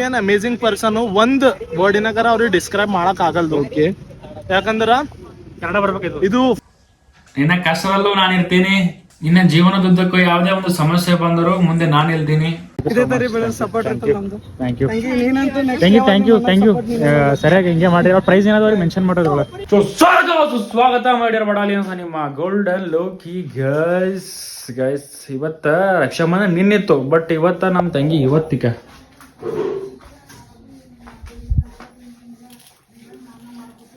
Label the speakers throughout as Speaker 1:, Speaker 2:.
Speaker 1: She ಏನ್ amazing person ಒಂದ್ ವರ್ಡಿನಾಗರ ಅವ್ರಿಗೆ ಡಿಸ್ಕ್ರೈಬ್ ಮಾಡಕ್ ಆಗಲ್ದು
Speaker 2: ಓಕೆ
Speaker 1: ಯಾಕಂದ್ರ
Speaker 2: ಕನ್ನಡ ಬರ್ಬೇಕು
Speaker 1: ಇದು
Speaker 3: ನಿನ್ನ ಕಷ್ಟದಲ್ಲೂ ನಾನು ಇರ್ತೀನಿ. ನಿನ್ನ ಜೀವನದುದ್ದಕ್ಕೂ ಯಾವುದೇ ಒಂದು ಸಮಸ್ಯೆ ಬಂದರೂ ಮುಂದೆ ನಾನು ಇಲ್ದೀನಿ.
Speaker 1: ಇದೇ ತರ ಬೆಳೆ ಸಪೋರ್ಟ್ ಇರ್ತದೆ ನಮ್ದು.
Speaker 2: Thank you
Speaker 1: ನೀನಂತೂ
Speaker 2: thank you thank you thank you ಸರಿಯಾಗಿ ಹಿಂಗೆ ಪ್ರೈಸ್ ಏನಾದ್ರು ಮೆನ್ಷನ್ ಮಾಡೋದು
Speaker 3: ಸೊ ಸ್ವಾಗತ ಮತ್ತು ಸ್ವಾಗತ ಮಾಡಿರೋ ಬಡಾಲಿ ಅಂತ ನಿಮ್ಮ ಗೋಲ್ಡನ್ ಲೋಕಿ ಗೈಸ್ ಗೈಸ್ ಇವತ್ತ ರಕ್ಷಾಬಂಧನ ನಿನ್ನಿತ್ತು ಬಟ್ ಇವತ್ತ ನಮ್ಮ ತಂಗಿ ಇವತ್ತಿಕ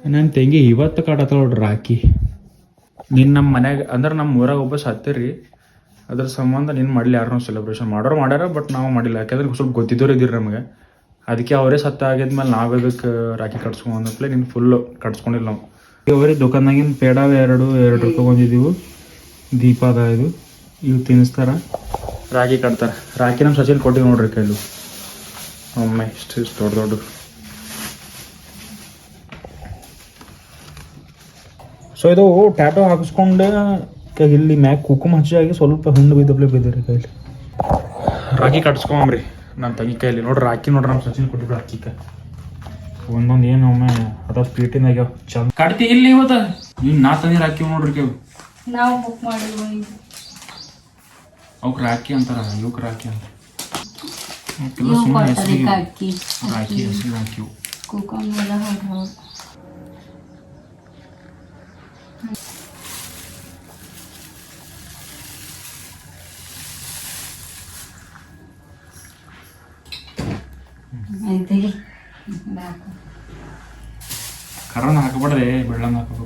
Speaker 3: ನನ್ನ ತಂಗಿ ಇವತ್ತು ಕಾಡತ್ತ ನೋಡ್ರಿ ರಾಕಿ. ನಿನ್ನ ನಮ್ಮ ಮನ್ಯಾಗ ಅಂದ್ರೆ ನಮ್ಮ ಊರಾಗ ಒಬ್ಬ ಸತ್ತಿರಿ ಅದ್ರ ಸಂಬಂಧ ನಿನ್ನ ಮಾಡಲಿ ಯಾರನ್ನೂ ಸೆಲೆಬ್ರೇಷನ್ ಮಾಡೋರು ಮಾಡ್ಯಾರ ಬಟ್ ನಾವು ಮಾಡಿಲ್ಲ. ಯಾಕಂದ್ರೆ ಸ್ವಲ್ಪ ಗೊತ್ತಿದ್ದವ್ರು ಇದ್ದೀರಿ ನಮಗೆ. ಅದಕ್ಕೆ ಅವರೇ ಸತ್ತ ಆಗಿದ್ಮೇಲೆ ನಾವು ಅದಕ್ಕೆ ರಾಖಿ ಕಟ್ಸ್ಕೊಂಡ್ಲೆ ನಿನ್ನ ಫುಲ್ಲು ಕಟ್ಸ್ಕೊಂಡಿಲ್ಲ ನಾವು. ಅವರೇ ದುಕಾನ್ದಾಗಿನ ಪೇಡ ಎರಡು ಎರಡು ರೂಪಾಯಿ ಬಂದಿದ್ದೀವಿ ದೀಪ ಅದ ಇದು. ಇವು ತಿನ್ನಿಸ್ತಾರ ರಾಗಿ ಕಟ್ತಾರೆ. ರಾಖಿ ನಮ್ಮ ಸಚಿನ್ ಕೊಟ್ಟಿವಿ ನೋಡ್ರಿ ಕೈಲು. ಒಮ್ಮೆ ಇಷ್ಟು ಇಷ್ಟು ದೊಡ್ಡ ದೊಡ್ಡ. ಸೊ ಇದು ಟ್ಯಾಟೋ ಹಾಕಿಸ್ಕೊಂಡು ಇಲ್ಲಿ ಮ್ಯಾಗ ಕುಕುಮ ಹಚ್ಚಾಗಿ ಸ್ವಲ್ಪ ಹುಣ್ಣು ಬಿದ್ದಪ್ಲೆ ಬಿದ್ದಿರಿ ಕೈಲಿ. ರಾಖಿ ಕಟ್ಸ್ಕೊಂಬ್ರಿ ನನ್ನ ತಂಗಿ ಕೈಲಿ. ನೋಡ್ರಿ ರಾಕಿ ನೋಡ್ರಿ ನಮ್ಮ ಸಚಿನ್ ಕೊಟ್ಟಿದ್ರು ರಾಖಿಕ ಒಂದೊಂದು ಏನು ಒಮ್ಮೆ ಅದ ಪೀಟಿನಾಗ ಚಂದ. ಕಟ್ತಿ ಇಲ್ಲಿ ಇವತ್ತು. ನೀನು ನಾ ತಂದಿ ರಾಖಿ ನೋಡ್ರಿ ಕೇವು
Speaker 4: ನಾವು ಬುಕ್ ಮಾಡಿದ್ವಿ
Speaker 3: ಅವ್ಕೆ ರಾಖಿ ಅಂತಾರ ಇವಕ್ಕೆ ರಾಖಿ ಅಂತ
Speaker 4: ಅಕ್ಕಿ
Speaker 3: ರಾಖಿ ಹೆಸರು ರಾಖಿ
Speaker 4: ಕುಕೊಂಡ್ ಐತಿಗೆ ಸಾಕು.
Speaker 3: ಕರ್ರನ ಹಾಕಬಾರ್ದೆ ಬೆಳ್ಳಂಗ ಹಾಕಬೇಕು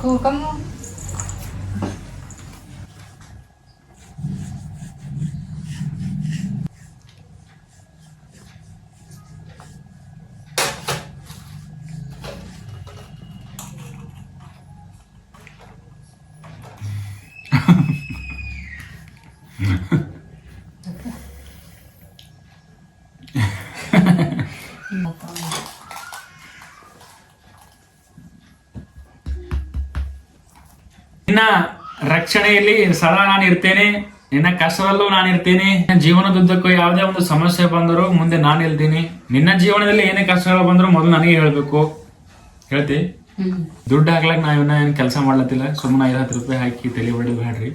Speaker 4: ಕುಕಮ್
Speaker 3: ನಿನ್ನ ರಕ್ಷಣೆಯಲ್ಲಿ ಸದಾ ನಾನು ಇರ್ತೇನೆ, ನಿನ್ನ ಕಷ್ಟದಲ್ಲೂ ನಾನು ಇರ್ತೇನೆ. ಜೀವನದುದ್ದಕ್ಕೂ ಯಾವುದೇ ಒಂದು ಸಮಸ್ಯೆ ಬಂದರೂ ಮುಂದೆ ನಾನು ಇಲ್ತೀನಿ ನಿನ್ನ ಜೀವನದಲ್ಲಿ ಏನೇ ಕಷ್ಟಗಳು ಬಂದರೂ ಮೊದಲು ನನಗೆ ಹೇಳಬೇಕು. ಹೇಳ್ತಿ? ದುಡ್ಡು ಹಾಕ್ಲಕ್ ನಾವು ಇನ್ನ ಏನು ಕೆಲಸ ಮಾಡ್ಲತ್ತಿಲ್ಲ. ಸುಮ್ಮನೆ ಐದು ಹತ್ತು ರೂಪಾಯಿ ಹಾಕಿ ತಲೆ ಒಳ್ಳೆ ಬೇಡ್ರಿ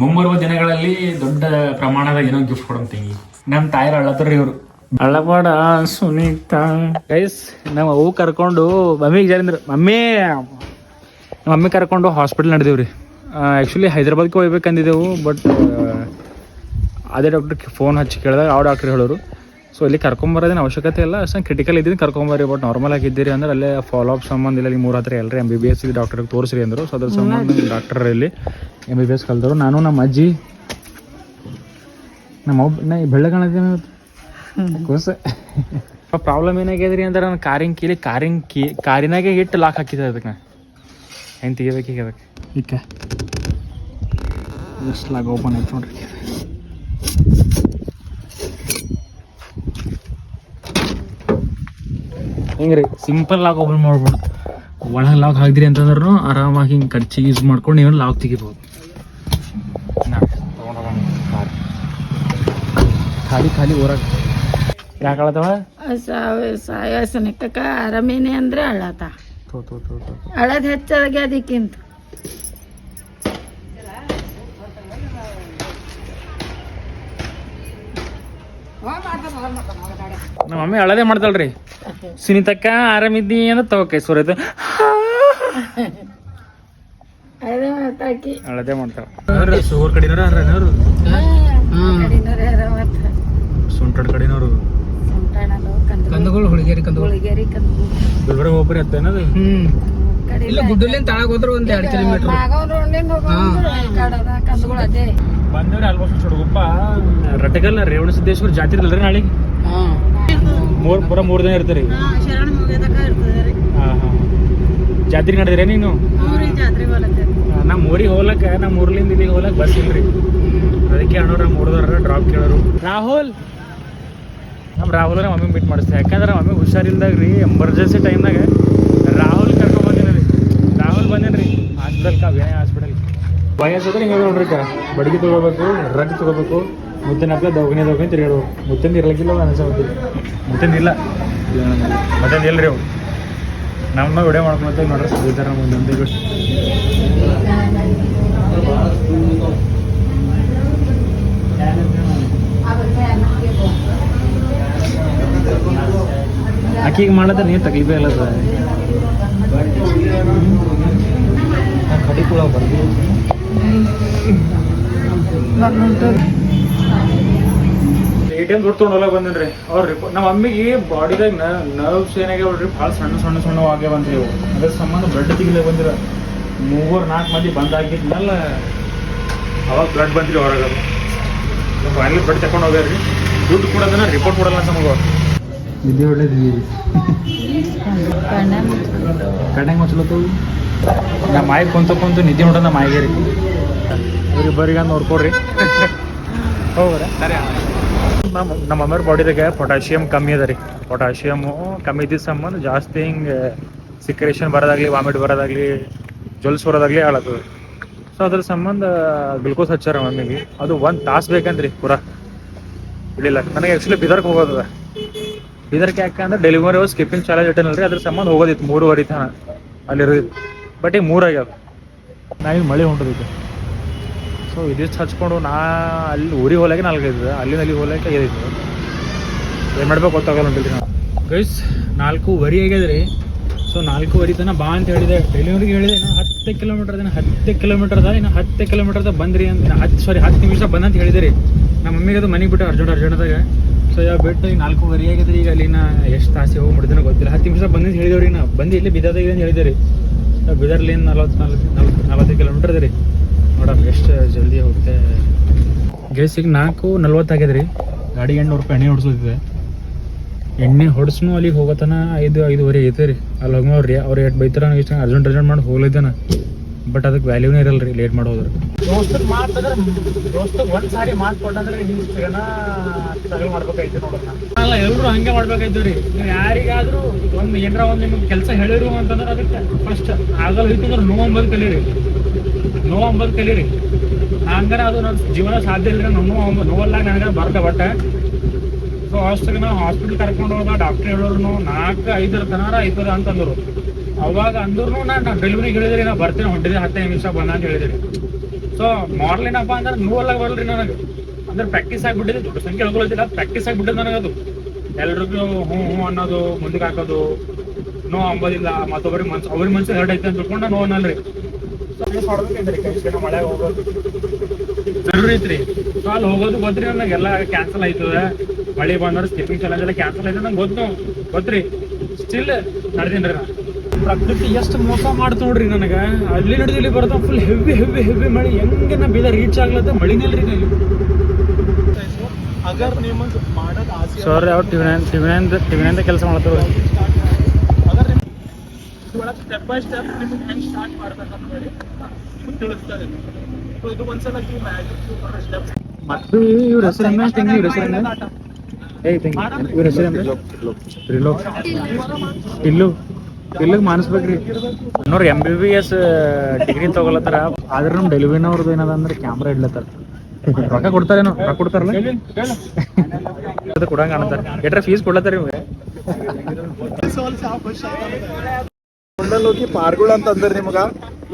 Speaker 3: ಮುಂಬರುವ ದಿನಗಳಲ್ಲಿ ದೊಡ್ಡ ಪ್ರಮಾಣದ ಏನೋ ಗಿಫ್ಟ್ ಕೊಡಂತೀವಿ ನಮ್ಮ ತಾಯಿರ ಅಳತ್ರಿ ಇವರು.
Speaker 2: ಅಳ್ಳಪಾಡ ಸುನೀತಾ. ಗೈಸ್ ನಮ್ಮ ಅವು ಕರ್ಕೊಂಡು ಮಮ್ಮಿಗೆ ಜರಿಂದ್ರು ಮಮ್ಮಿ ನಮ್ಮ ಮಮ್ಮಿ ಕರ್ಕೊಂಡು ಹಾಸ್ಪಿಟಲ್ ನಡೆದೇವ್ರಿ. ಆ್ಯಕ್ಚುಲಿ ಹೈದ್ರಾಬಾದ್ಗೆ ಹೋಗ್ಬೇಕಂದಿದ್ದೆವು ಬಟ್ ಅದೇ ಡಾಕ್ಟ್ರಿಗೆ ಫೋನ್ ಹಚ್ಚಿ ಕೇಳಿದಾಗ ಆ ಡಾಕ್ಟ್ರ್ ಹೇಳೋರು. ಸೊ ಇಲ್ಲಿ ಕರ್ಕೊಂಬರೋದೇನು ಅವಶ್ಯಕತೆ ಇಲ್ಲ ಅಷ್ಟೊಂದು ಕ್ರಿಟಿಕಲ್ ಇದ್ದೀನಿ ಕರ್ಕೊಂಬರ್ರಿ ಬಟ್ ನಾರ್ಮಲ್ ಆಗಿದ್ದೀರಿ ಅಂದ್ರೆ ಅಲ್ಲೇ ಫಾಲೋ ಅಪ್ ಸಂಬಂಧ ಇಲ್ಲ ಇಲ್ಲಿ ಮೂರು ಹತ್ರ ಎಲ್ಲರಿ ಎಂ ಬಿ ಬಿ ಎಸ್ ಡಾಕ್ಟ್ರಿಗೆ ತೋರಿಸ್ರಿ ಅಂದರು. ಸೊ ಅದ್ರ ಸಂಬಂಧ ಡಾಕ್ಟರ್ ಇಲ್ಲಿ ಎಂ ಬಿ ಬಿ ಎಸ್ ಕಲ್ತರು ನಾನು ನಮ್ಮ ಅಜ್ಜಿ ನಮ್ಮ ಒಬ್ಬ ನಾ ಕೂಸ. ಪ್ರಾಬ್ಲಮ್ ಏನಾಗ್ಯದ್ರಿ ಅಂದ್ರೆ ನಾನು ಕಾರಿನ ಕೀಲಿ ಕಾರಿನ ಕೀ ಕಾರಿನಾಗೆ ಹಿಟ್ಟು ಲಾಕ್ ಹಾಕಿದ್ದೆ ಅದಕ್ಕೆ. ಹೆಂಗೆ ತೆಗಿಬೇಕು ಈಗ ಅದಕ್ಕೆ? ಈಗ. ಎಷ್ಟು ಲಾಕ್ ಓಪನ್ ಆಯ್ತು ನೋಡ್ರಿ. ರೀ ಸಿಂಪಲ್ ಲಾಕ್ ಓಪನ್ ಮಾಡ್ಬೋದು ಒಳಗೆ ಲಾಕ್ ಹಾಕಿದ್ರಿ ಅಂತಂದ್ರೂ ಆರಾಮಾಗಿ ಹಿಂಗೆ ಖರ್ಚಿಗೆ ಯೂಸ್ ಮಾಡ್ಕೊಂಡು ನೀವು ಲಾಕ್ ತೆಗಿಬೋದು. ನಾ. ಖಾಲಿ ಖಾಲಿ ಊರಾಗ. ಯಾಕೆ ಅಳತ್ತವ
Speaker 4: ಸಾಯಸನಿಕ ಆರಾಮೇನೆ ಅಂದ್ರೆ ಅಳತ.
Speaker 2: ತೋ ತೋ ತೋ ತೋ
Speaker 4: ಅಳದ್ ಹೆಚ್ಚಾಗಿ ಅದಕ್ಕಿಂತ.
Speaker 2: ನಮ್ಮ ಮಮ್ಮಿ ಅಳದೇ ಮಾಡ್ತಾಳ್ರಿ. ಸುನಿತಕ್ಕ ಆರಾಮಿದ್ದಿ ಅಂತ ತಗೋಕೆ ಸೋರೈತೆ ಅಳದೇ ಮಾಡ್ತಾಳ. ಕಡಿನೂರ
Speaker 4: ಅರವತ್ತ
Speaker 2: ಸುಂಟಡ್ ಕಡಿನವರು.
Speaker 4: ಸಂತಾನದು ಹುಳಿಗೇರಿ
Speaker 2: ಕಂದಗಳು.
Speaker 4: ಹುಳಿಗೇರಿ ಕಂದು
Speaker 2: ಗುಲ್ಬರ್ಗ ಹೋಗ್ಬರಿ ಅತ್ತೇನದು
Speaker 4: ಇಲ್ಲ ಗುಡ್ಡಲಿಂದ ತಳಗ ಹೋದ್ರ ಒಂದ್ ಎರಡ್ ಕಿಲೋಮೀಟರ್. ಕಂದುಗಳು ಅದೇ.
Speaker 2: ಬಂದವ್ರಿ ಆಲ್ಮೋಸ್ಟ್ ಹುಡುಗಪ್ಪ. ರಟಗಲ್ ರೇವಣ ಸಿದ್ದೇಶ್ವರ ಜಾತ್ರೆ ಅಲ್ರಿ ನಾಳೆ? ಮೂರ್ ಪೂರ ಮೂರ್ ದಿನ ಇರ್ತೀರಿ. ಜಾತ್ರೆ ನಡೆದ್ರೆ ನೀನು?
Speaker 4: ಮೂರಿ ಜಾತ್ರೆ ಬರತ್ತೆ
Speaker 2: ನಮ್ಮ ಊರಿಗೆ ಹೋಗ್ಲಕ್ಕ ನಮ್ಮ ಊರ್ಲಿಂದ ಇಲ್ಲಿಗೆ ಹೋಗ್ಲಕ್ ಬಸ್ ಇಲ್ರಿ ಅದಕ್ಕೆ ಅಣ್ಣವ್ರ ನಮ್ಮ ಹುಡುಗರ ಡ್ರಾಪ್ ಕೇಳೋರು. ರಾಹುಲ್! ನಮ್ಮ ರಾಹುಲ್ ಮಮ್ಮಿಗೆ ಮೀಟ್ ಮಾಡಿಸ್ತೀವಿ ಯಾಕಂದ್ರೆ ಮಮ್ಮಿ ಹುಷಾರಿಲ್ದಾಗ ರೀ ಎಮರ್ಜೆನ್ಸಿ ಟೈಮ್ನಾಗ ರಾಹುಲ್ ಕರ್ಕೊಂಡ್ ಬಂದಿನ ರೀ. ರಾಹುಲ್ ಬಂದೇನ್ರಿ ಹಾಸ್ಪಿಟಲ್ ಕಾ ವಿನಯ ಹಾಸ್ಪಿಟಲ್ ವಯಸ್ಸಾದ್ರೆ ಹಿಂಗೆ ನೋಡ್ರಿ ಕ ಬಡಗಿ ತೊಗೋಬೇಕು ರಗ್ ತೊಗೋಬೇಕು. ಮುತ್ತಿನ ಹಪ್ಪ ದವಾಖಾನೆ ದವಾಖಾನೆ ತಿರುಗಾಡು ಮುತ್ತಿನ ಇರ್ಲಿಕ್ಕಿಲ್ಲ ಅನ್ಸೋದಿಲ್ಲ ಮುತ್ತಿನ ಇಲ್ಲ. ಮತ್ತೊಂದು ಇಲ್ಲ ರೀ ಅವು. ನಮ್ಮ ವಿಡಿಯೋ ಮಾಡ್ಕೊಳ್ತೇವೆ ನೋಡ್ರಿ. ನಮ್ಮ ನಂದಿ ಮಾಡಿದ್ರೆ ನೀರು ತಗಲಿಬೇ ಇಲ್ಲ ಸರ್. ಕಡಿ ಕೂಡ ಬರ್ತೀವಿ ದುಡ್ಡು ತೊಗೊಂಡು ಬಂದಿನ್ರಿ. ಅವ್ರ ರಿಪೋರ್ಟ್ ನಮ್ಮ ಅಮ್ಮಿಗೆ ಬಾಡಿದಾಗ ನರ್ವ್ಸ್ ಏನಾಗ್ಯಾವ್ರಿ ಭಾಳ ಸಣ್ಣ ಸಣ್ಣ ಸಣ್ಣ ಆಗ್ಯಾವ ಅಂತ ಇವು ಅದ್ರ ಸಂಬಂಧ ಬ್ಲಡ್ ತೆಗಿಲೆ ಬಂದಿರ. ಮೂವರು ನಾಲ್ಕು ಮಂದಿ ಬಂದಾಗಿದ್ಮೇಲೆ ಅವಾಗ ಬ್ಲಡ್ ಬಂದ್ರಿ ಹೊರಗೆ ಫೈನಲ್ ಬ್ಲಡ್ ತಗೊಂಡು ರೀ ದುಡ್ಡು ಕೊಡೋದನ್ನ ರಿಪೋರ್ಟ್ ಕೊಡಲ್ಲ ನಮಗೆ ನಿದ್ದೆ ಒಳ್ಳೇದಿದ್ದೀವಿ ಕಣ್ಣಂಗೆ ಮುಚ್ಚಲತ್ತವು ನಮ್ಮ ಮಾಯಿ ಕುಂತ ಕುಂತು ನಿದ್ದೆ ನೋಡೋ ನಮ್ಮ ಮಾಯಿಗೆ ರೀ ಇವ್ರಿಬ್ಬರಿಗೆ ನೋಡ್ಕೊಡ್ರಿ ಹೌದ್ರಾ ನಮ್ಮ ನಮ್ಮ ಅಮ್ಮರ ಬಾಡಿದಾಗ ಪೊಟ್ಯಾಷಿಯಮ್ ಕಮ್ಮಿ ಅದ ರೀ. ಪೊಟ್ಯಾಷಿಯಮು ಕಮ್ಮಿ ಇದ್ದ ಸಂಬಂಧ ಜಾಸ್ತಿ ಹಿಂಗೆ ಸಿಕ್ರೇಷನ್ ಬರೋದಾಗ್ಲಿ ವಾಮಿಟ್ ಬರೋದಾಗ್ಲಿ ಜೊಲ್ಸ್ ಬರೋದಾಗ್ಲಿ ಹೇಳತ್ತದ ಸೊ ಅದ್ರ ಸಂಬಂಧ ಗ್ಲುಕೋಸ್ ಹಚ್ಚಾರ ಮಮ್ಮಿಗೆ. ಅದು ಒಂದು ತಾಸು ಬೇಕಂದ್ರಿ ಪೂರಾ. ಇಳಿಲ್ಲ ನನಗೆ ಆ್ಯಕ್ಚುಲಿ ಬಿದರ್ಕ್ ಹೋಗೋದದ. ಬಿದರ್ಗೆ ಯಾಕೆ ಅಂದ್ರೆ ಡೆಲಿವರಿ ಸ್ಕಿಪ್ಪಿಂಗ್ ಚಾಲೆಂಜ್ ಇಟ್ಟನಲ್ರಿ ಅದ್ರ ಸಂಬಂಧ ಹೋಗೋದಿತ್ತು ಮೂರುವರೆ ತನ ಅಲ್ಲಿರೋದಿತ್ತು ಬಟ್ ಈಗ ಮೂರಾಗ್ಯಾವ ನಾ ಈಗ ಮಳೆ ಹೊಂಟೋದಿತ್ತು ಸೊ ಇದಿಷ್ಟು ಹಚ್ಕೊಂಡು ನಾ ಅಲ್ಲಿ ಊರಿಗೆ ಹೋಲಕ್ಕೆ ನಾಲ್ಕೈದು ಅಲ್ಲಿಂದ ಅಲ್ಲಿ ಹೋಲಕ್ಕೆ ಐದೈದು ಏನು ಮಾಡ್ಬೇಕು ಗೊತ್ತಾಗಲ್ಲ ಹೊಂಟಿದ್ರಿ ನಾವು ಗೈಸ್ ವರಿ ಆಗ್ಯದ್ರಿ. ಸೊ ನಾಲ್ಕೂವರೆ ತನ ಬಾ ಅಂತ ಹೇಳಿದೆ. ಡೆಲಿವರಿಗೆ ಹೇಳಿದೆ ಇನ್ನು ಹತ್ತು ಕಿಲೋಮೀಟರ್ ದಿನ ಹತ್ತು ಕಿಲೋಮೀಟರ್ದ ಇನ್ನು ಹತ್ತು ಕಿಲೋಮೀಟರ್ದ ಬಂದ್ರಿ ಅಂತ ಹತ್ತು ಸಾರಿ ಹತ್ತು ನಿಮಿಷ ಬಂದಂತ ಹೇಳಿದೆ ರೀ. ನಮ್ಮ ಮಮ್ಮಿಗೆ ಅದು ಮನೆಗೆ ಬಿಟ್ಟು ಅರ್ಜೆಂಟ್ ಅರ್ಜೆಂಟ್ದಾಗ ಯಾವ ಬಿಟ್ಟು ಈಗ ನಾಲ್ಕೂವರೆ ಆಗಿದ್ರಿ ಈಗ ಅಲ್ಲಿನ ಎಷ್ಟು ತಾಸಿ ಹೋಗಿ ಮುಡ್ದಿನ ಗೊತ್ತಿಲ್ಲ. ಹತ್ತು ನಿಮಿಷ ಬಂದಿದ್ದು ಹೇಳಿದೇವ್ರಿ ನಾ ಬಂದು ಇಲ್ಲಿ ಬಿದ್ದಾದಾಗ ಅಂತ ಹೇಳಿದೆ ರೀ ಬಿದರ್ಲಿಂದ ನಲ್ವತ್ತು ನಲ್ವತ್ತು ನಲ್ವತ್ತು ನಲ್ವತ್ತು ಕಿಲೋಮೀಟರ್ ಇದೆ ರೀ ನೋಡಮ್ ಎಷ್ಟು ಜಲ್ದಿ ಹೋಗುತ್ತೆ. ಗೇಸ್ ಈಗ ನಾಲ್ಕು ನಲ್ವತ್ತಾಗ್ಯದ ರೀ ಗಾಡಿ ಎಂಟುನೂರು ರೂಪಾಯಿ ಎಣ್ಣೆ ಹೊಡ್ಸೋದಿದೆ. ಎಣ್ಣೆ ಹೊಡ್ಸ್ನು ಅಲ್ಲಿಗೆ ಹೋಗೋತನ ಐದು ಐದುವರೆ ಐತೆ ರೀ ಅಲ್ಲಿ ಹೋಗಿ ಅವ್ರಿ ಅವ್ರು ಎಷ್ಟು ಬೈತಾರ ಇಷ್ಟ. ಅರ್ಜೆಂಟ್ ಅರ್ಜೆಂಟ್ ಮಾಡಿ ಹೋಗ್ಲಿದ್ದಾನ. ಬಟ್ ಅದಕ್ಕೆ ವ್ಯಾಲ್ಯೂನೇ ಇರಲ್ಲ ರೀ ಲೇಟ್ ಮಾಡೋದ್ರ ದೋಸ್ತಕ್ ಮಾಡ್ತಂದ್ರೆ ದೋಸ್ತಗ್ ಒಂದ್ ಸಾರಿ ಮಾತು ಕೊಟ್ಟಂದ್ರೆ ಹಿಂಗನ ತಗಲ್ ಮಾಡ್ಬೇಕಾಯ್ತು ನೋಡೋಣ ಅಲ್ಲ, ಎಲ್ರು ಹಂಗೆ ಮಾಡ್ಬೇಕಾಯ್ತು ರೀ. ನೀವು ಯಾರಿಗಾದ್ರೂ ಒಂದ್ ಏನಾರ ಒಂದ್ ನಿಮ್ಗೆ ಕೆಲಸ ಹೇಳಿರು ಅಂತಂದ್ರೆ ಅದಕ್ಕೆ ಫಸ್ಟ್ ಆಗಲ್ಲ ಹೋಯ್ತು ಅಂದ್ರೆ ನೋ ಅಂಬದು ಕಲೀರಿ. ನೋ ಅಂಬದು ಕಲೀರಿ. ಹಂಗಾರೆ ಅದು ನನ್ನ ಜೀವನ ಸಾಧ್ಯ ಇಲ್ಲ ನಮ್ಮ ನೋವಲ್ಲ ನನಗೆ ಬರ್ತ ಬಟ್ ಸೊ ಅಷ್ಟಿಗೆ ನಾವು ಹಾಸ್ಪಿಟಲ್ ಕರ್ಕೊಂಡು ಹೋದ ಡಾಕ್ಟರ್ ಹೇಳೋರು ನಾಲ್ಕು ಐದರ ತನಾರ ಐದರ ಅಂತಂದ್ರು. ಅವಾಗ ಅಂದ್ರು ನಾನು ಡೆಲಿವರಿಗೆ ಹೇಳಿದ್ರಿ ನಾ ಬರ್ತೀನಿ ಹೊಂಟಿದೆ ಹತ್ತೈದು ನಿಮಿಷ ಬಂದ ಅಂತ ಹೇಳಿದ್ರಿ ಸೊ ಮಾರ್ಲ್ ಏನಪ್ಪ ಅಂದ್ರೆ ಅಲ್ಲ ಬರಲ್ರಿ ನನಗೆ. ಅಂದ್ರೆ ಪ್ರಾಕ್ಟೀಸ್ ಆಗಿಬಿಟ್ಟಿದೆ, ದೊಡ್ಡ ಸಂಖ್ಯೆ ಹೇಳ್ಕೊಳ್ತಿಲ್ಲ ಪ್ರಾಕ್ಟೀಸ್ ಆಗಿಬಿಟ್ಟಿದೆ ಅದು. ಎಲ್ರಿಗೂ ಹ್ಞೂ ಹ್ಞೂ ಅನ್ನೋದು, ಮುಂದಕ್ಕೆ ಹಾಕೋದು ನೋ ಅಂಬೋದಿಲ್ಲ, ಮತ್ತೊಬ್ಬರಿಗೆ ಮನ್ಸು, ಅವ್ರಿಗೆ ಮನ್ಸು ಎರಡು ಐತೆ ಅಂತ ತಿಳ್ಕೊಂಡು ನೋ ಅನ್ನಲ್ರಿ. ಮಳೆ ಹೋಗೋದು. ಜರೂರಿ ಐತ್ರಿ. ಸೊ ಅಲ್ಲಿ ಹೋಗೋದು ಗೊತ್ತ್ರಿ ನನಗೆಲ್ಲ ಕ್ಯಾನ್ಸಲ್ ಆಯ್ತದ ಮಳೆ ಬಂದ್ರೆ ಸ್ಕಿಪ್ಪಿಂಗ್ ಚಾಲೆಂಜ್ ಎಲ್ಲ ಕ್ಯಾನ್ಸಲ್ ಆಯ್ತದ ನಂಗೆ ಗೊತ್ತು, ಗೊತ್ತ್ರಿ. ಸ್ಟಿಲ್ ನಡೆದೀನಿ ನಾ. ಪ್ರಕೃತಿ ಎಷ್ಟು ಮೋಸ ಮಾಡ್ತು ನೋಡ್ರಿ ನನಗೆ. ಅಲ್ಲಿ ನಡೆದು ಇಲ್ಲಿ ಬರ್ತಾವ ಫುಲ್ ಹೆವಿ ಹೆವಿ ಹೆವಿ ಮಳೆ. ಹೆಂಗೆ ನಾ ಬೀದರ್ ರೀಚ್ ಆಗ್ಲತ್ತ ಮಳಿನಲ್ರಿ ಇಲ್ಲಿ.
Speaker 1: ಅಗರ್ ನಿಮಗೆ ಮಾಡೋದು ಆಸೆ
Speaker 2: ಸರ್ ಯಾವ ಟಿವಿನ ಟಿವಿನಿಂದ ಟಿವಿ ನೈನ್ ಟಿವಿ ನೈನ್ ಕೆಲಸ ಮಾಡ್ತಾರೆ
Speaker 1: ಅಗರ್ ನಿಮ್ಗೆ ಸ್ಟೆಪ್ ಬೈ ಸ್ಟೆಪ್ ನಿಮ್ಗೆ ಹೆಂಗೆ ಸ್ಟಾರ್ಟ್ ಮಾಡ್ಬೇಕಂತ ಹೇಳಿ ನಿಮ್ಗೆ ತಿಳಿಸ್ತಾರೆ. ಸೊ ಇದು ಒಂದ್ಸಲ ನೀವು ಮ್ಯಾಜಿಕ್ ಸ್ಟೆಪ್
Speaker 2: ಮತ್ತು ಇವ್ರ ಹೆಸರು ಹೆಂಗೆ ತಂಗಿ ಇವ್ರ ಹೆಸರು ಹೆಂಗೆ ಏಯ್ ತಂಗಿ. ಇವ್ರ ಹೆಸರು ಹೆಂಗೆ ತ್ರಿಲೋಕ್. ಇಲ್ಲು ಇಲ್ಲಿಗೆ ಮಾನಿಸ್ಬೇಕ್ರಿ? ಅನ್ನೋರು M B B S degree ತಗೊಳತ್ತಾರ ಆದ್ರೆ ನಮ್ಮ ಡೆಲಿವರಿನವ್ರದ್ದು ಏನದ ಅಂದ್ರೆ ಕ್ಯಾಮ್ರಾ ಇಡ್ಲತ್ತಾರ. ರೊಕ್ಕ ಕೊಡ್ತಾರೇನೋ? ರೊಕ್ಕ ಕೊಡ್ತಾರಲ್ಲ? ಅದು ಕೊಡಂಗ ಕಾಣ್ತಾರೆ ಎಟ್ರ ಫೀಸ್ ಕೊಡ್ಲತ್ತಾರ ನಿಮ್ಗೆ?
Speaker 5: ಹೋಗಿ ಪಾರ್ಗಳು ಅಂತ ಅಂದ್ರ ನಿಮಗ?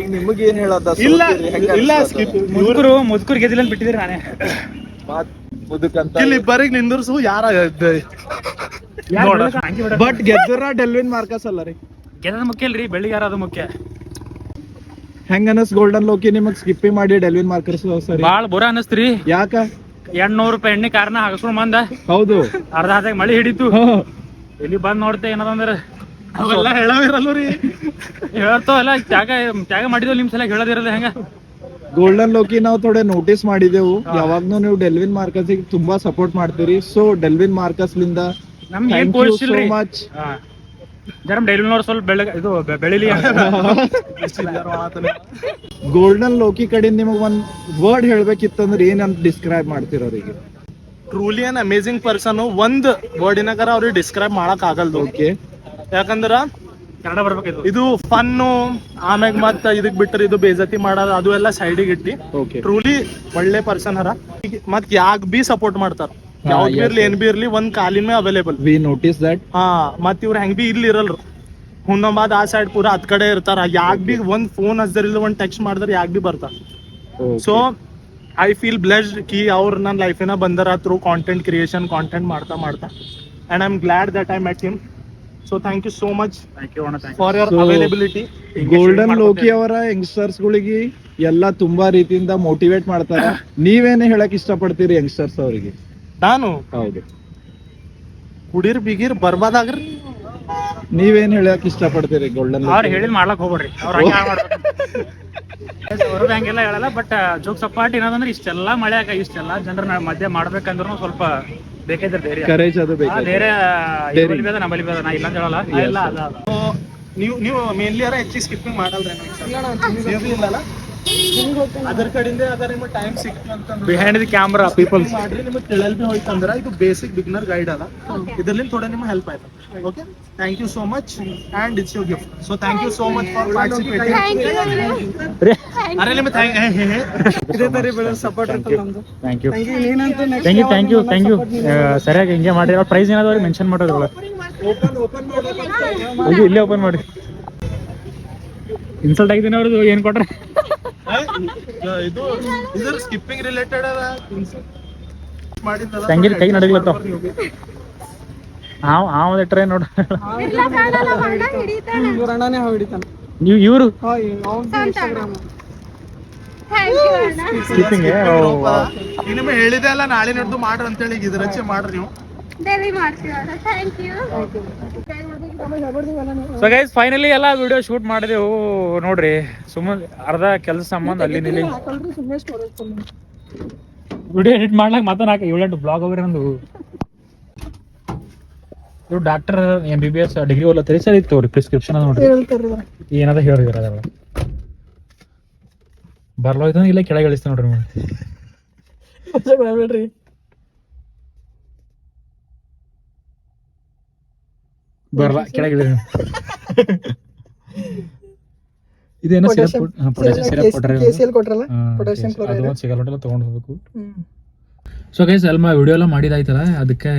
Speaker 5: ಈಗ ನಿಮಗ ಏನ್ ಹೇಳದ
Speaker 1: ಇಲ್ಲ ಇಲ್ಲ
Speaker 2: ಮುದುಕರು ಗೆದ್ದಿಲ್ಲ ಅಂತ ಬಿಟ್ಟಿದ್ರಿ ನಾನೇ.
Speaker 5: ಮುದುಕಂತ
Speaker 1: ಇಲ್ಲಿ ಇಬ್ಬರಿಗೆ ನಿಂದಿರ್ಸು ಯಾರ
Speaker 5: ಬಟ್ ಗೆದ್ದರ ಡೆಲ್ವಿನ್ ಮಾರ್ಕಸ್ ಅಲ್ಲ ರೀ.
Speaker 2: ಗೆದ್ದದ ಮುಖ್ಯ ಅಲ್ರಿ? ಬೆಳ್ಳಿಗಾರ ಅದು ಮುಖ್ಯ?
Speaker 5: ಹೆಂಗ ಅನಸ್ ಗೋಲ್ಡನ್ ಲೋಕಿ ನಿಮಗ್ ಸ್ಕಿಪ್ಪಿ ಮಾಡಿ ಡೆಲ್ವಿನ್ ಮಾರ್ಕರ್ಸ್ ಸರಿ.
Speaker 2: ಬಾಳ ಬುರ ಅನಸ್ತ್ರಿ.
Speaker 5: ಯಾಕ?
Speaker 2: ಎಂಟ್ನೂರು ರೂಪಾಯಿ ಎಣ್ಣೆ ಕಾರ್ನ ಹಾಕಸ್ಕೊಂಡ್ ಬಂದ.
Speaker 5: ಹೌದು.
Speaker 2: ಅರ್ಧ ಅರ್ಧ ಮಳಿ ಹಿಡಿತು. ಇಲ್ಲಿ ಬಂದ್ ನೋಡ್ತೆ ಏನದಂದ್ರ
Speaker 1: ಅವೆಲ್ಲ ಹೇಳವಿರಲ್ಲ ರೀ.
Speaker 2: ಹೇಳ್ತಾವ ಎಲ್ಲ ತ್ಯಾಗ ತ್ಯಾಗ ಮಾಡಿದ್ವಿ ನಿಮ್ ಸಲ ಹೇಳೋದಿರಲ್ಲ ಹೆಂಗ?
Speaker 5: ಗೋಲ್ಡನ್ ಲೋಕಿ ನಾವು ಥೋಡೆ ನೋಟಿಸ್ ಮಾಡಿದೆವು. ಯಾವಾಗ್ನೂ ನೀವು ಡೆಲ್ವಿನ್ ಮಾರ್ಕಸ್ ತುಂಬಾ ಸಪೋರ್ಟ್ ಮಾಡ್ತೀರಿ. ಸೊ ಡೆಲ್ವಿನ್ ಮಾರ್ಕಸ್ ಲಿಂದ
Speaker 2: ನಮ್ಗೆ ಏನ್
Speaker 5: ಮಚ್
Speaker 2: ಜರಮ್ ಡೈಲಿ ನೋಡ್ ಸ್ವಲ್ಪ ಬೆಳಗ್ಗೆ ಇದು ಬೆಳಿಲಿ
Speaker 5: ಗೋಲ್ಡನ್ ಲೋಕಿ ಕಡೆಯಿಂದ ನಿಮಗೆ ಒಂದು ವರ್ಡ್ ಹೇಳ್ಬೇಕಿತ್ತಂದ್ರೆ ಏನ್ ಅಂತ ಡಿಸ್ಕ್ರೈಬ್ ಮಾಡ್ತೀರ ಅವ್ರಿಗೆ?
Speaker 1: ಟ್ರೂಲಿ ಅನ್ ಅಮೇಝಿಂಗ್ ಪರ್ಸನ್ ಒಂದ್ ವರ್ಡಿನಾಗರ ಅವ್ರಿಗೆ ಡಿಸ್ಕ್ರೈಬ್ ಮಾಡಕ್ ಆಗಲ್ದು
Speaker 5: ಓಕೆ
Speaker 1: ಯಾಕಂದ್ರ
Speaker 2: ಕನ್ನಡ ಬರ್ಬೇಕು
Speaker 1: ಇದು. ಫನ್ನು ಆಮ್ಯಾಗ ಮತ್ತ ಇದಕ್ ಬಿಟ್ರೆ ಇದು ಬೇಜತಿ ಮಾಡೋದು ಅದು ಎಲ್ಲ ಸೈಡಿಗೆ ಇಟ್ಟಿ.
Speaker 5: ಓಕೆ
Speaker 1: ಟ್ರೂಲಿ ಒಳ್ಳೆ ಪರ್ಸನ್ ಹರ ಮತ್ ಯಾಕ್ ಬಿ ಸಪೋರ್ಟ್ ಮಾಡ್ತಾರ. ಯಾವ್ದ್ ಇರ್ಲಿ ಏನ್ ಬಿ ಇರ್ಲಿ ಒಂದ್ ಕಾಲಿನ ಮೇ ಅವೈಲೇಬಲ್
Speaker 5: ವಿ ನೋಟಿಸ್ ದಟ್
Speaker 1: ಹಾ ಮತ್ ಇವ್ರ ಹೆಂಗ್ ಬಿ ಇಲ್ಲಿ ಇರಲ್ರು ಹುನ್ನಂಬಾದ್ ಆ ಸೈಡ್ ಪೂರಾ ಹತ್ ಕಡೆ ಇರ್ತಾರ. ಯಾಕ್ ಬಿ ಒಂದ್ ಫೋನ್ ಹಚ್ದರಿಲ್ಲ ಒಂದ್ ಟೆಕ್ಸ್ಟ್ ಮಾಡಿದ್ರೆ ಯಾಕ್ ಬಿ ಬರ್ತಾರ. ಸೊ ಐ ಫೀಲ್ ಬ್ಲೆಸ್ಡ್ ಕಿ ಅವ್ರು ನನ್ನ ಲೈಫಿನ ಬಂದರ ಥ್ರೂ ಕಾಂಟೆಂಟ್ ಕ್ರಿಯೇಷನ್ ಕಾಂಟೆಂಟ್ ಮಾಡ್ತಾ ಮಾಡ್ತಾ. And I am glad that I met him so thank you so much
Speaker 2: thank you ಅಣ್ಣ thank
Speaker 1: for your availability
Speaker 5: Golden Loki ಅವರ ಯಂಗ್ಸ್ಟರ್ಸ್ ಗಳಿಗೆ ಎಲ್ಲ ತುಂಬಾ ರೀತಿಯಿಂದ ಮೋಟಿವೇಟ್ ಮಾಡ್ತಾರೆ. ನೀವೇನೇ ಹೇಳಕ್ ಇಷ್ಟಪಡ್ತೀರಿ ಯಂಗ್ಸ್ಟರ್ಸ್ ಅವರಿಗೆ?
Speaker 1: ನಾನು
Speaker 5: ಹೌದು.
Speaker 1: ಕುಡೀರ್ ಬಿಗಿರ್ ಬರ್ಬಾದಾಗ್ರಿ.
Speaker 5: ನೀವೇನ್ ಹೇಳಕ್ ಇಷ್ಟಪಡ್ತೀರಿ ಗೋಲ್ಡನ್
Speaker 2: ಅವ್ರು ಹೇಳಿದ್ ಮಾಡ್ಲಕ್ ಹೋಗ್ಬೇಡ್ರಿ. ಅವ್ರ ಹಂಗೆ ಮಾಡ್ಬೇಕು. ಅವ್ರದ್ದು ಹಂಗೆಲ್ಲ ಹೇಳಲ್ಲ ಬಟ್ ಜೋಕ್ ಸಪಾಟ್ ಏನದಂದ್ರೆ ಇಷ್ಟೆಲ್ಲ ಮಳೆ ಆಗ ಇಷ್ಟೆಲ್ಲ ಜನರ ಮಧ್ಯೆ ಮಾಡ್ಬೇಕಂದ್ರೂ ಸ್ವಲ್ಪ ಬೇಕಾದ್ರೆ ಧೈರ್ಯ
Speaker 5: ಕರೇಜ್ ಅದು
Speaker 2: ಆ
Speaker 5: ಬೇಕು
Speaker 2: ಧೈರ್ಯ. ಇವಲ್ಲಿ ಬೇದ ನಮ್ಮಲ್ಲಿ ಬೇದ ನಾ ಇಲ್ಲ ಅಂತ ಹೇಳಲ್ಲ.
Speaker 5: Yes,
Speaker 2: ಅದ ಅದ.
Speaker 1: ನೀವು ನೀವು ಮೇನ್ಲಿ ಯಾರ ಹೆಚ್ಚಿಗೆ ಸ್ಕಿಪ್ಪಿಂಗ್ ಮಾಡಲ್ರಿ ಇಲ್ಲಲ್ಲ? ಅದ್ರ? ಕಡೆಯಿಂದ ಅದ ನಿಮಗೆ ಟೈಮ್ ಸಿಕ್ತು ಅಂತಂದ್ರೆ
Speaker 2: ಬಿಹೈಂಡ್ ದಿ ಕ್ಯಾಮ್ರಾ ಪೀಪಲ್
Speaker 1: ಮಾಡ್ರಿ ನಿಮಗೆ ತಿಳಲ್ ಬಿ ಹೋಯ್ತಂದ್ರ ಇದು ಬೇಸಿಕ್ ಬಿಗ್ನರ್ ಗೈಡ್ ಅದ ಇದರಲ್ಲಿ ಥೋಡೆ ನಿಮ್ಗೆ ಹೆಲ್ಪ್ ಆಯ್ತು. Okay thank you so much and it's your gift so thank you so much for participating ಅರೆ ನಿಮಗೆ ಥ್ಯಾಂಕ್
Speaker 4: ಇದೇ ತರ ಬೆಳೆ ಸಪೋರ್ಟ್ ಇರ್ತದೆ ನಮ್ದು.
Speaker 2: Thank you thank you thank you thank you ಸರಿಯಾಗಿ ಹಿಂಗೆ ಮಾಡಿ. ಅವ್ರ ಪ್ರೈಸ್ ಏನಾದ್ರು ಮೆನ್ಷನ್ ಮಾಡೋದು
Speaker 5: ಓಪನ್ ಓಪನ್
Speaker 2: ಹೋಗಿ ಇಲ್ಲೇ ಓಪನ್ ಮಾಡಿ. ಇನ್ಸಲ್ಟ್ ಆಗಿದ್ದೀನಿ ಅವ್ರದ್ದು ಏನು ಕೊಟ್ರೆ?
Speaker 1: ಇದು ಇದು ಸ್ಕಿಪ್ಪಿಂಗ್ ರಿಲೇಟೆಡ್ ಅದ.
Speaker 2: ಕೈ ನಡಗ್ಲತ್ತಾವ ಹಾವ್ ಹಾವ್ ಇಟ್ರೆ ನೋಡ್ರಿ
Speaker 4: ಇವ್ರ ಅಣ್ಣನೇ ಹೊಡಿತಾನೆ.
Speaker 2: ನೀವು ಇವರು? ಸ್ಕಿಪ್ಪಿಂಗ್
Speaker 1: ನಿಮಗೆ ಹೇಳಿದೆ ಅಲ್ಲ ನಾಳೆ ನಡೆದು ಮಾಡ್ರಿ ಅಂತೇಳಿ. ಇದ್ರಚ್ಚೆ ಮಾಡ್ರಿ ನೀವು.
Speaker 6: ಡೈಲಿ ಮಾಡ್ತೀವಲ್ಲ thank you
Speaker 2: so guys finally ಎಲ್ಲ ವಿಡಿಯೋ ಶೂಟ್ ಮಾಡಿದೆವು. ನೋಡ್ರಿ, ಸುಮ್ಮನೆ ಅರ್ಧ ಕೆಲಸ ಸಂಬಂಧ ಅಲ್ಲಿ ನಿಲ್ಲಿ ವಿಡಿಯೋ ಎಡಿಟ್ ಮಾಡ್ಲಾಕ ಮತ್ತೆ ನಾಲ್ಕು ಏಳೆಂಟು ಬ್ಲಾಗ್ ಹೋಗ್ರಿ ನಂದು. ಇವ್ರು doctor M B B S degree ಓದ್ಲತ್ತರಿ sir ಇತ್ತು ತೋರಿ ಪ್ರಿಸ್ಕ್ರಿಪ್ಷನ್ ಅದ ನೋಡ್ರಿ. ಏನದ ಹೇಳಿದ್ರ ಬರ್ಲೋಯ್ತು ಇಲ್ಲ ಕೆಳಗೆ ಇಳಿಸ್ತೇನೆ ನೋಡ್ರಿ ನೀವು ಬರಲ್ಲ ಕೆಳಗೆ ಇಳಿರಿ. ಇದೇನೋ ಸಿರಪ್ ಪೊಟ್ಯಾಸಿಯಂ ಸಿರಪ್ ಕೊಟ್ರಿ
Speaker 4: KCL ಕೊಟ್ರಲ್ಲ?
Speaker 2: ಅದು. ಸಿಗಲ್ಲ ಹೊಟ್ಟೆಲ್ಲ ತೊಗೊಂಡು ಹೋಗ್ಬೇಕು. ಸೊ ಗೈಸ್ ಅಲ್ಮ ವಿಡಿಯೋ ಎಲ್ಲ ಮಾಡಿದಾಯ್ತಲ್ಲ ಅದಕ್ಕೆ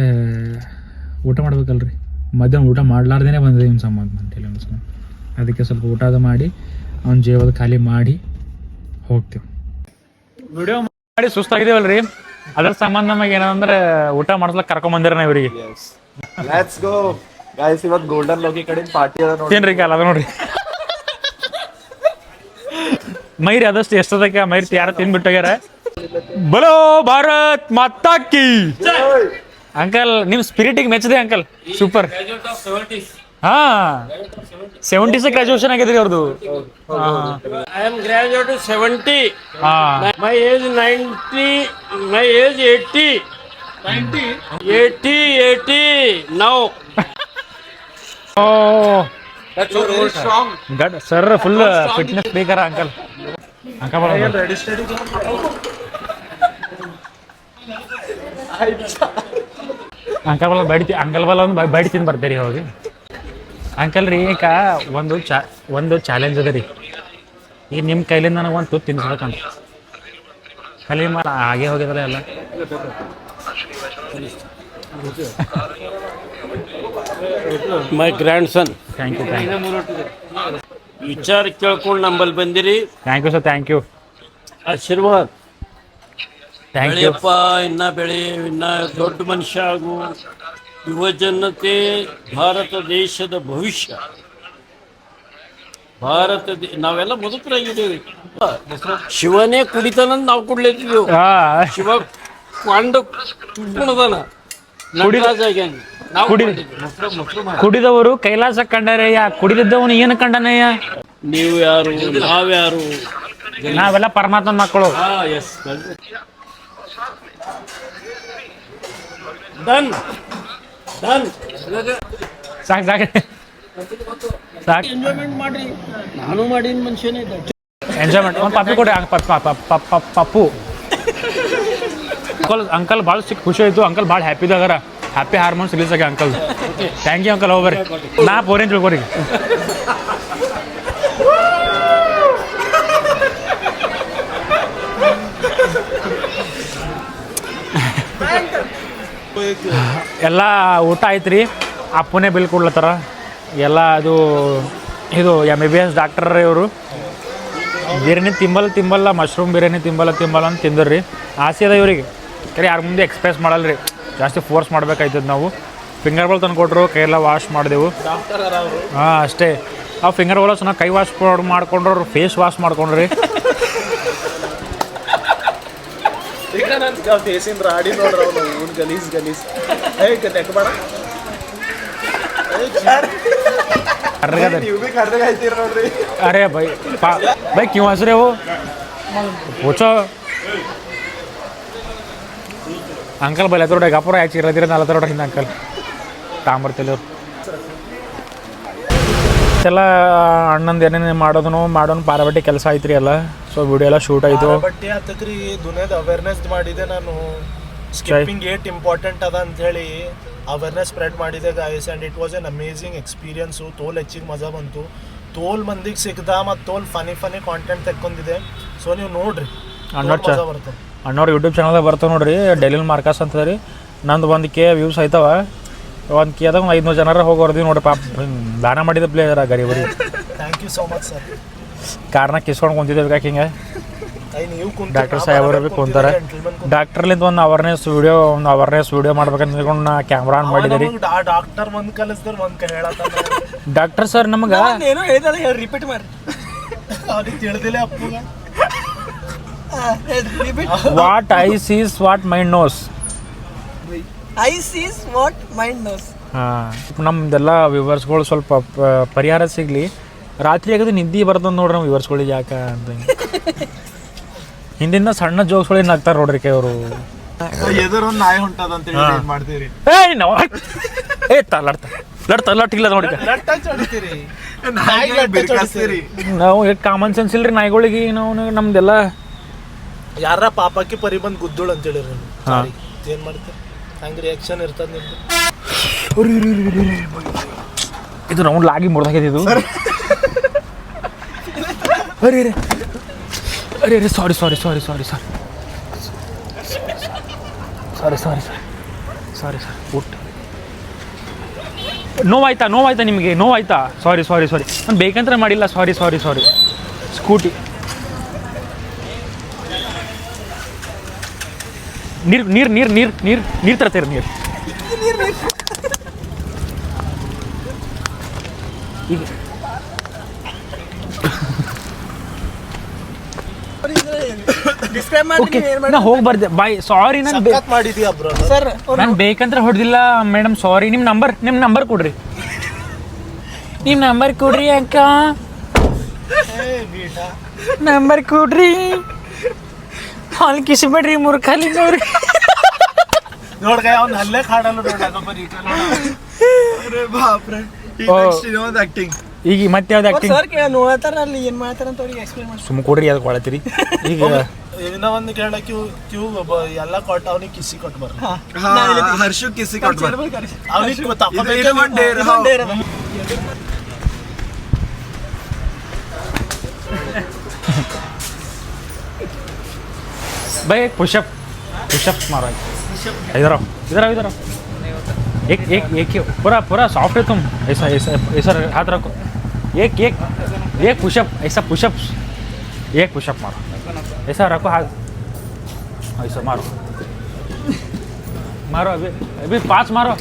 Speaker 2: ಊಟ ಮಾಡ್ಬೇಕಲ್ರಿ. ಮಧ್ಯಾಹ್ನ ಊಟ ಮಾಡ್ಲಾರ್ದೇನೆ ಬಂದಿದೆ ಇವ್ನ ಸಂಬಂಧ ಅಂತೇಳಿ ಸಂಬಂಧ ಅದಕ್ಕೆ ಸ್ವಲ್ಪ ಊಟ ಅದು ಮಾಡಿ ಅವ್ನ ಜೀವದ ಖಾಲಿ ಮಾಡಿ ಹೋಗ್ತೀವಿ. ವಿಡಿಯೋ ಮಾಡಿ ಸುಸ್ತಾಗಿದೇವಲ್ರಿ ಅದ್ರ ಸಂಬಂಧ ನಮಗೆ ಏನಂದ್ರೆ ಊಟ ಮಾಡಿಸ್ಲಕ್ ಕರ್ಕೊಂಡ್ ಬಂದಿರ ಇವರಿಗೆ.
Speaker 5: ಲೆಟ್ಸ್ ಗೋ ಗಾಯ್ಸ್ ಇವತ್ತು ಗೋಲ್ಡನ್ ಲೋಕಿ ಕಡೆ ಪಾರ್ಟಿ ಅದ ನೋಡಿ
Speaker 2: ಏನ್ರಿ ಕಾಲ? ಅದ ನೋಡ್ರಿ. ಮೈರಿ ಆದಷ್ಟು ಎಷ್ಟದಕ್ಕೆ ಮೈರಿ ಯಾರ ತಿನ್ಬಿಟ್ಟೋಗ್ಯಾರ ಬಲೋ ಭಾರತ್ ಮಾತಾಕಿ ಅಂಕಲ್ ನಿಮ್ ಸ್ಪಿರಿಟಿಗೆ ಮೆಚ್ಚದೆ ಅಂಕಲ್. ಸೂಪರ್ ಹಾ. ಸೆವೆಂಟೀಸ್ ಗ್ರಾಜುಯೇಷನ್ ಆಗಿದ್ರಿ ಅವ್ರದ್ದು
Speaker 7: ಐ ಆಮ್ ಗ್ರಾಜುಯೇಟ್ ಸೆವೆಂಟಿ 70.
Speaker 2: ಹಾ.
Speaker 7: Ninety my 90. Eighty eighty 80. 90? 80, 80. Now.
Speaker 2: Oh god sir full fitness ಬೇಕಾರ ಅಂಕಲ್
Speaker 1: ಸ್ಟಡಿ
Speaker 2: ಅಂಕಲ್ ಬಲ್ಲ ಬಡಿ ಅಂಕಲ್ ಬಲ್ಲ ಒಂದು ಬಡಿ ತಿಂದು ಬರ್ತೀರಿ ಹೋಗಿ ಅಂಕಲ್ ರೀ ಈಗ ಒಂದು ಚಾ ಒಂದು ಚಾಲೆಂಜ್ ಅದ ರೀ ಈಗ ನಿಮ್ಮ ಕೈಲಿಂದ ನನಗೆ ಒಂದು ತುತ್ತು ತಿನ್ಸ್ಬೇಕಂತ ಕಲಿ ಮಾಡ ಹಾಗೆ ಹೋಗಿದ್ರೆ ಎಲ್ಲ
Speaker 7: My grand
Speaker 2: thank you thank you
Speaker 7: ವಿಚಾರ ಕೇಳ್ಕೊಂಡು ನಂಬಲ್ಲಿ ಬಂದಿರಿ.
Speaker 2: Thank you sir thank you
Speaker 7: ಆಶೀರ್ವಾದ.
Speaker 2: ಥ್ಯಾಂಕ್ ಯು
Speaker 7: ಬೆಳೆಯಪ್ಪ ಇನ್ನ ಬೆಳೆ ಇನ್ನ ದೊಡ್ಡ ಮನುಷ್ಯ ಆಗು. ಯುವಜನತೆ ಭಾರತ ದೇಶದ ಭವಿಷ್ಯ. ಭಾರತ ದೇ- ನಾವೆಲ್ಲ ಮುದುಕರಾಗಿದ್ದೇವೆ. ಶಿವನೇ ಕುಡಿತಾನಂತ ನಾವು ಕುಡ್ಲೇತಿದ್ದೆವು
Speaker 2: ಹಾಂ.
Speaker 7: ಶಿವ ಕಂಡು ಕುಡ್ಕೊಂಡದಾನ. ನಟರಾಜ ಆಗ್ಯಾನ.
Speaker 2: ಕುಡಿ-. ಕುಡಿದವರು ಕೈಲಾಸ ಕಂಡರಯ್ಯ ಕುಡಿದಿದ್ದವನು ಏನು ಕಂಡನಯ್ಯ?
Speaker 7: ನೀವು ಯಾರು ನಾವ್ಯಾರು
Speaker 2: ನಾವೆಲ್ಲ ಪರಮಾತ್ಮನ ಮಕ್ಕಳು. ಸಾಕು ಸಾಕು. ಸಾಕು.
Speaker 7: ಎಂಜಾಯ್ಮೆಂಟ್ ಮಾಡ್ರಿ. ನಾನು ಮಾಡಿನ ಮನುಷ್ಯನೇ ಇದ್ದ.
Speaker 2: ಎಂಜಾಯ್ಮೆಂಟ್ ಒಂದು ಪಪ್ಪಿ ಕೊಡಿ ಪಪ್ಪ ಪಪ್ಪ ಪಪ್ಪ- ಪಪ್ಪು ಅಂಕಲ್ ಭಾಳ ಖುಷಿ ಆಯ್ತು. ಅಂಕಲ್ ಬಹಳ ಹ್ಯಾಪಿ ಇದಾಗಾರ ಹ್ಯಾಪಿ ಹಾರ್ಮೋನ್ಸ್ ರಿಲೀಸ್ ಆಗಿ ಅಂಕಲ್ ಥ್ಯಾಂಕ್ ಯು ಅಂಕಲ್ ಹೋಗ್ಬರ್ರಿ ನಾ ಪೋರೇನ್ ತಿಳ್ಕೊರಿ ಎಲ್ಲ ಊಟ ಆಯ್ತು ರೀ ಅಪ್ಪನೇ ಬಿಲ್ ಕೊಡ್ಲತ್ತಾರ. ಎಲ್ಲ ಅದು, ಇದು M B B S doctor ಇವರು. ಬಿರಿಯಾನಿ ತಿಂಬಲ್ಲ ತಿಂಬಲ್ಲ ಮಶ್ರೂಮ್ ಬಿರಿಯಾನಿ ತಿಂಬಲ್ಲ ತಿಂಬಲ್ಲ ಅಂತ ತಿಂದ್ರಿ ಆಸೆ ಅದ ಇವ್ರಿಗೆ. ಕರೆ ಯಾರ ಮುಂದೆ ಎಕ್ಸ್ಪ್ರೆಸ್ ಮಾಡಲ್ಲ ರೀ ಜಾಸ್ತಿ ಫೋರ್ಸ್ ಮಾಡಬೇಕಾಯ್ತದ ನಾವು. ಫಿಂಗರ್ ಬಾಲ್ ತಂದು ಕೊಟ್ಟರು ಕೈಯೆಲ್ಲ ವಾಶ್ ಮಾಡಿದೆವು. ಹಾಂ ಅಷ್ಟೇ. ಆ ಫಿಂಗರ್ ಬಾಲ್ ಚೆನ್ನಾಗಿ ಕೈ ವಾಶ್ ಮಾಡ್ಕೊಂಡ್ರು ಫೇಸ್ ವಾಶ್ ಮಾಡ್ಕೊಂಡ್ರಿ
Speaker 1: ಈಗ ನನ್ನ ಫೇಸಿನ ರಾಡಿ ನೋಡ್ರ ಅವನು ಗಲೀಸ್ ಗಲೀಸ್ ಏ ನೆಕ್ ಬೇಡ.
Speaker 2: ಕರ್ರಗದ
Speaker 1: ನೀವು ಭೀ ಕರ್ನಾಗ ಆಯ್ತೀರಿ ನೋಡ್ರಿ.
Speaker 2: ಅಂಕಲ್ ಬೈಲ್ ಹತ್ರ ಗಪ್ಪರ ಆಯ್ತು ಇರೋದಿರ ನಾಲ್ ಹತ್ರ ಹಿಂದೆ ಅಂಕಲ್. ತಾಂಬರ್ತಿಲ್ಲ ಎಲ್ಲ ಅಣ್ಣಂದು ಏನೇನು ಮಾಡೋದನು ಮಾಡೋನು ಪಾರಬಟ್ಟಿ ಕೆಲಸ ಐತ್ರಿ ಎಲ್ಲ. ಸೊ ವಿಡಿಯೋ ಎಲ್ಲ ಶೂಟ್ ಆಯಿತು.
Speaker 1: ಬಟ್ಟೆ ಹತ್ತಕ್ರಿ ದುನಿಯಾದ ಅವೇರ್ನೆಸ್ ಮಾಡಿದೆ ನಾನು. ಸ್ಕಿಪ್ಪಿಂಗ್ ಏಟ್ ಇಂಪಾರ್ಟೆಂಟ್ ಅದ ಅಂತ ಹೇಳಿ ಅವೇರ್ನೆಸ್ ಸ್ಪ್ರೆಡ್ ಮಾಡಿದೆ guys and it was an amazing experience ತೋಲ್ ಹೆಚ್ಚಿಗೆ ಮಜಾ ಬಂತು. ತೋಲ್ ಮಂದಿಗೆ ಸಿಗ್ದ ಮತ್ತು ತೋಲ್ ಫನಿ ಫನಿ ಕಾಂಟೆಂಟ್ ತೆಕ್ಕೊಂಡಿದೆ. ಸೊ ನೀವು ನೋಡ್ರಿ. ಬರ್ತದೆ.
Speaker 2: ಅಣ್ಣವ್ರು ಯೂಟ್ಯೂಬ್ ಚಾನಲ್ದಾಗ ಬರ್ತಾವೆ ನೋಡ್ರಿ ಡೆಲಿಲ್ ಮಾರ್ಕಸ್ ಅಂತದ ರೀ ನಂದು ಒಂದು ಕೆ ವ್ಯೂಸ್ ಆಯ್ತವ. ಒಂದು ಕೆ ಅದಾಗ ಒಂದು ಐದುನೂರು ಜನರ ಹೋಗಿ ಹೊರದಿ ನೋಡ್ರಿ ಪಾಪ ದಾನ ಮಾಡಿದ player ಗರೀಬರಿ
Speaker 1: thank you so much sir
Speaker 2: ಕಾರ್ನಾಗ ಕಿಸ್ಕೊಂಡು ಕುಂತಿದ್ದೇವೆ ಯಾಕೆ ಹಿಂಗೆ? ಡಾಕ್ಟರ್ ಸಾಹೇಬರು ಬಿ ಕುಂತಾರೆ. ಡಾಕ್ಟರ್ಲಿಂದ ಒಂದು ಅವೇರ್ನೆಸ್ ವಿಡಿಯೋ ಒಂದು ಅವೇರ್ನೆಸ್ ವಿಡಿಯೋ ಮಾಡ್ಬೇಕಂತ ತಿಳ್ಕೊಂಡು ನಾ ಕ್ಯಾಮ್ರಾ ಆನ್ ಮಾಡಿದೆ ರೀ.
Speaker 1: ಡಾಕ್ಟರ್ ಒಂದು ಕಲಿಸಿದ್ರೆ ಒಂದು ಕೈ
Speaker 2: ಡಾಕ್ಟರ್ ಸರ್ ನಮ್ಗೆ
Speaker 4: ಏನೋ ಹೇಳ್ತಾರೆ ಹೇಳಿ ರಿಪೀಟ್ ಮಾಡಿ
Speaker 1: ಅವ್ರಿಗೆ ತಿಳಿದಿಲ್ಲ ಅಪ್ಪಗ.
Speaker 2: What I sees what mind knows
Speaker 4: I sees what mind knows
Speaker 2: ಹಾಂ. ನಮ್ದೆಲ್ಲ ವಿವರ್ಸ್ಗಳು ಸ್ವಲ್ಪ ಪರಿಹಾರ ಸಿಗಲಿ. ರಾತ್ರಿ ಆಗದು ನಿದ್ದೆ ಬರ್ತದೆ ನೋಡ್ರಿ ನಮ್ಮ ವಿವರ್ಸ್ಗಳಿಗೆ ಯಾಕೆ ಅಂತ ಹಿಂದಿಂದ ಸಣ್ಣ ಜೋಕ್ಸ್ಗಳು ಏನು ಆಗ್ತಾರೆ ನೋಡ್ರಿ ಕೈ ಅವರು?
Speaker 1: ಎದುರೊಂದ್ ನಾಯಿ ಹೊಂಟದ ಅಂತ ಹೇಳಿ ಏನ್ ಮಾಡ್ತೀರಿ?
Speaker 2: ಏಯ್ ನಾವು ಏ ತಲಾಡ್ತ ಲಡ್ತ. ಲಟ್ಟಿಲ್ಲ ನೋಡಿ ನಾವು ಕಾಮನ್ ಸೆನ್ಸ್ ಇಲ್ರಿ ನಾಯಿಗಳಿಗೆ. ನಾವು ನಮ್ದೆಲ್ಲ
Speaker 1: ಯಾರ ಪಾಪಕ್ಕೆ ಪರಿ ಬಂದ್ ಗುದ್ದುಳು ಅಂತ
Speaker 2: ಹಾ.
Speaker 1: Sorry. ಏನ್ ಮಾಡ್ತೀರಿ ಹಂಗ ರಿಯಾಕ್ಷನ್ ಇರ್ತದ ನಿಮ್ದು?
Speaker 2: ಇದು ರೌಂಡ್ ಲಾಗಿ ಮುರಿದಾಗಿದೆ ಇದು. ಅರೆ ಅರೆ. ಅರೆ ಅರೆ ಸಾರಿ ಸಾರಿ ಸಾರಿ ಸಾರಿ ಸಾರಿ ಸಾರಿ ಸಾರಿ ಸರ್ ಸಾರಿ ಸರ್ ಊಟ ನೋವಾಯ್ತಾ ನೋವಾಯ್ತಾ ನಿಮಗೆ? ನೋವಾಯ್ತಾ? ಸಾರಿ ಸಾರಿ ಸಾರಿ ನಾನು ಬೇಕಂತ ಮಾಡಿಲ್ಲ. ಸಾರಿ ಸಾರಿ ಸಾರಿ ಸ್ಕೂಟಿ ನೀರು ನೀರು ನೀರು ನೀರು ನೀರು ನೀರು ತರ್ತೀರಿ ನೀರು. ಈಗ
Speaker 4: ಡಿಸ್ಕ್ರೈಬ್
Speaker 2: ಓಕೆ ನಾ ಹೋಗ್ಬಾರ್ದೆ. ಬಾಯ್ ಸಾರಿ ನಾನು
Speaker 1: ಮಾಡಿದ್ಯಾ ಬ್ರೋ
Speaker 4: ಸರ್
Speaker 2: ನಾನು ಬೇಕಂತ ಹೊಡೆದಿಲ್ಲ ಮೇಡಮ್ ಸಾರಿ ನಿಮ್ಮ ನಂಬರ್ ನಿಮ್ಮ ನಂಬರ್ ಕೊಡ್ರಿ. ನಿಮ್ಮ ನಂಬರ್ ಕೊಡ್ರಿ ಅಕ್ಕ. ನಂಬರ್ ಕೊಡ್ರಿ. ಹಾಲು ಕಿಸಿಬೇಡ್ರಿ ಮುರ್ಖಾಲಿ ನೋಡ್ರಿ
Speaker 1: ನೋಡ್ಕ ಅವ್ನ ಅಲ್ಲೇ ಕಾಡಲ್ಲ ನೋಡ ಬಾಪ್ರೆ
Speaker 2: ಓ.
Speaker 1: ಆಕ್ಟಿಂಗ್
Speaker 2: ಈಗ ಮತ್ತೆ ಯಾವ್ದು ಆ್ಯಕ್ಟಿಂಗ್
Speaker 4: ಸರ್ ಕೇಳ ನೋಡ್ತಾರ ಅಲ್ಲಿ ಏನು ಮಾಡ್ತಾರ ಅಂತ ಅವ್ರಿಗೆ ಎಕ್ಸ್ಪ್ಲೇನ್ ಮಾಡಿ.
Speaker 2: ಸುಮ್ಮ ಕೊಡ್ರಿ ಅದಕ್ಕೆ ಕೊಳತ್ತೀರಿ ಈಗ
Speaker 1: ಏನೋ ಒಂದು ಕೇಳ ಕ್ಯೂ ಕ್ಯೂ ಎಲ್ಲ ಕೊಟ್ಟು ಅವ್ನಿಗೆ ಕಿಸಿ ಕೊಟ್ಟು ಬರ್ರಿ.
Speaker 5: ಹರ್ಷು ಕಿಸಿ
Speaker 1: ಅವ್ನಿಗೆ ತಗೋಬೇಕು
Speaker 2: भाई एक पुशअप पुशअप मारो इधर आओ इधर आओ इधर आओ एक एक एक पूरा पूरा सॉफ्ट है तुम ऐसा ऐसा ऐसा हाथ रखो एक एक एक पुशअप ऐसा पुशअप एक पुशअप मारो ऐसा रखो हाथ ऐसा मारो मारो अभी अभी पाँच मारो